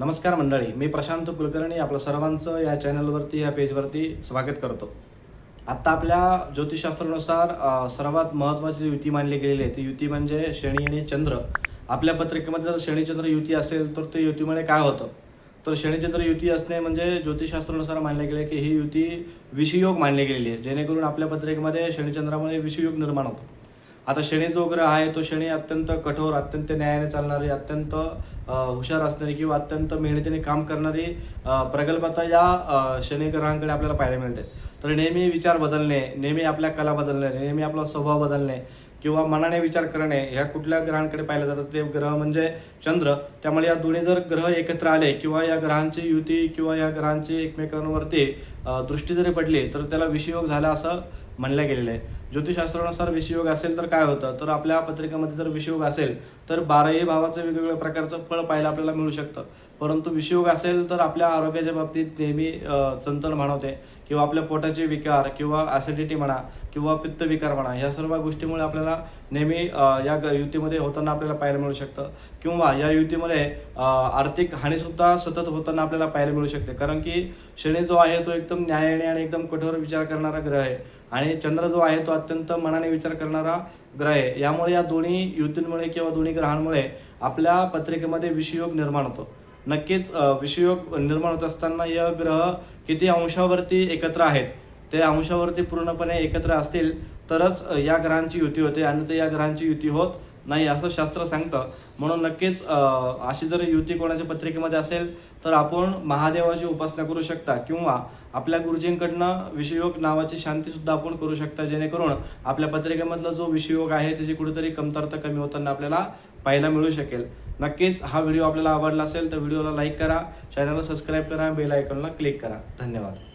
नमस्कार मंडळी मी प्रशांत कुलकर्णी आपलं सर्वांचं या चॅनलवरती या पेजवरती स्वागत करतो. आत्ता आपल्या ज्योतिषशास्त्रानुसार सर्वात महत्त्वाची युती मानली गेलेली आहे. ती युती म्हणजे शनी आणि चंद्र. आपल्या पत्रिकेमध्ये जर शनीचंद्र युती असेल तर ते युतीमुळे काय होतं? तर शनीचंद्र युती असणे म्हणजे ज्योतिषशास्त्रानुसार मानले गेले की ही युती विषयोग मानली गेलेली आहे. जेणेकरून आपल्या पत्रिकेमध्ये शनीचंद्रामुळे विषयोग निर्माण होतो. आता शनी जो ग्रह आहे तो शनी अत्यंत कठोर अत्यंत न्यायाने चालणारी अत्यंत हुशार असणारी किंवा अत्यंत मेहनतीने काम करणारी प्रगल्भता या शनी ग्रहांकडे आपल्याला पाहायला मिळते. तर नेहमी विचार बदलणे नेहमी आपल्या कला बदलणे नेहमी आपला स्वभाव बदलणे किंवा मनाने विचार करणे ह्या कुठल्या ग्रहांकडे पाहिलं जातं? ते ग्रह म्हणजे चंद्र. त्यामुळे या दोन्ही जर ग्रह एकत्र आले किंवा या ग्रहांची युती किंवा या ग्रहांची एकमेकांवरती दृष्टी जरी पडली तर त्याला विषयोग झाला असं म्हणलं गेलेलं आहे. ज्योतिषशास्त्रानुसार विषयोग असेल तर काय होतं? तर आपल्या पत्रिकेमध्ये जर विषयोग असेल तर बाराही भावाचं वेगवेगळ्या प्रकारचं फळ पाहायला आपल्याला मिळू शकतं. परंतु विषयोग असेल तर आपल्या आरोग्याच्या बाबतीत नेहमी चंचल म्हणवते किंवा आपल्या पोटाचे विकार किंवा ॲसिडिटी म्हणा किंवा पित्त विकार म्हणा ह्या सर्व गोष्टीमुळे आपल्याला नेहमी या युतीमध्ये होताना आपल्याला पाहायला मिळू शकतं. किंवा या युतीमध्ये आर्थिक हानीसुद्धा सतत होताना आपल्याला पाहायला मिळू शकते. कारण की शनी जो आहे तो एकदम न्यायाने आणि एकदम कठोर विचार करणारा ग्रह आहे. आणि चंद्र जो आहे तो अत्यंत मनाने विचार करणारा ग्रह आहे. यामुळे या दोन्ही युतींमुळे किंवा दोन्ही ग्रहांमुळे आपल्या पत्रिकेमध्ये विषयोग निर्माण होतो. नक्कीच विषयोग निर्माण होत असताना या ग्रह किती अंशावरती एकत्र आहेत ते अंशावरती पूर्णपणे एकत्र असतील तरच या ग्रहांची युती होते आणि ते या ग्रहांची युती होत नाही असं शास्त्र सांगतं. म्हणून नक्कीच अशी जर युती कोणाच्या पत्रिकेमध्ये असेल तर आपण महादेवाची उपासना करू शकता किंवा आपल्या गुरुजींकडनं विषयोग नावाची शांतीसुद्धा आपण करू शकता जेणेकरून आपल्या पत्रिकेमधला जो विषयोग आहे त्याची कुठेतरी कमतरता कमी होताना आपल्याला पाहायला मिळू शकेल. नक्कीच हा व्हिडिओ आपल्याला आवडला असेल तर व्हिडिओला लाईक करा चॅनलला सबस्क्राईब करा बेल आयकॉनला क्लिक करा. धन्यवाद.